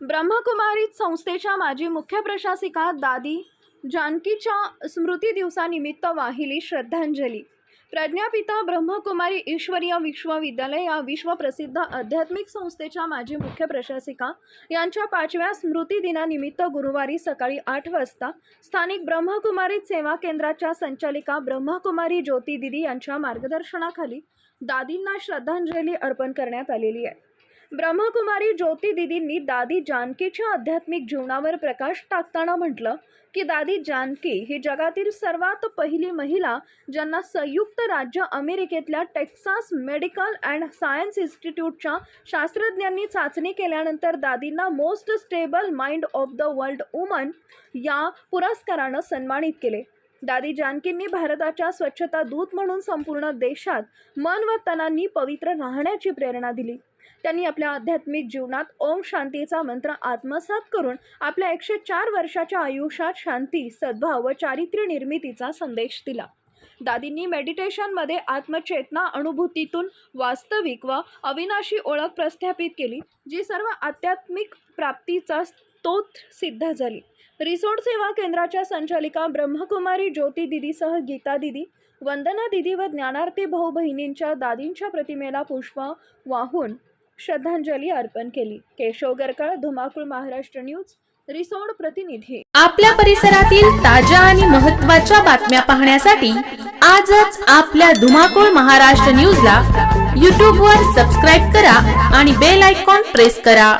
ब्रह्मकुमारी संस्थेच्या माजी मुख्य प्रशासिका दादी जानकीच्या स्मृती दिवसानिमित्त वाहिली श्रद्धांजली. प्रज्ञापिता ब्रह्मकुमारी ईश्वरीय विश्वविद्यालय या विश्वप्रसिद्ध आध्यात्मिक संस्थेच्या माजी मुख्य प्रशासिका यांच्या पाचव्या स्मृती दिनानिमित्त गुरुवारी सकाळी आठ वाजता स्थानिक ब्रह्मकुमारी सेवा केंद्राच्या संचालिका ब्रह्मकुमारी ज्योती दिदी यांच्या मार्गदर्शनाखाली दादींना श्रद्धांजली अर्पण करण्यात आलेली आहे. ब्रह्मकुमारी ज्योती दिदींनी दादी जानकीच्या आध्यात्मिक जीवनावर प्रकाश टाकताना म्हटलं की दादी जानकी ही जगातील सर्वात पहिली महिला ज्यांना संयुक्त राज्य अमेरिकेतल्या टेक्सास मेडिकल अँड सायन्स इन्स्टिट्यूटच्या शास्त्रज्ञांनी चाचणी केल्यानंतर दादींना most stable mind of the world woman या पुरस्कारानं सन्मानित केले. दादी जानकींनी भारताच्या स्वच्छता दूत म्हणून संपूर्ण देशात मन व तनांनी पवित्र राहण्याची प्रेरणा दिली. त्यांनी आपल्या आध्यात्मिक जीवनात ओम शांतीचा मंत्र आत्मसात करून आपल्या एकशे चार वर्षाच्या आयुष्यात शांती सद्भाव व चारित्र्य निर्मितीचा संदेश दिला. दादींनी मेडिटेशनमध्ये आत्मचेतना अनुभूतीतून वास्तविक व अविनाशी ओळख प्रस्थापित केली जी सर्व आध्यात्मिक प्राप्तीचा तोत सिद्ध झाली. रिसोर्ट सेवा केंद्राच्या संचालिका ब्रह्मकुमारी ज्योती दिदीसह गीता दिदी वंदना दिदी व ज्ञानार्थी भाऊ बहिणींच्या दादींच्या प्रतिमेला पुष्प वाहून श्रद्धांजली अर्पण केली. केशव गरकळ धुमाकूळ महाराष्ट्र न्यूज रिसोड प्रतिनिधी. आपल्या परिसरातील ताज्या आणि महत्त्वाच्या बातम्या पाहण्यासाठी आजच आपल्या धुमाकूळ महाराष्ट्र न्यूजला यूट्यूबवर सबस्क्राईब करा आणि बेल आयकॉन प्रेस करा.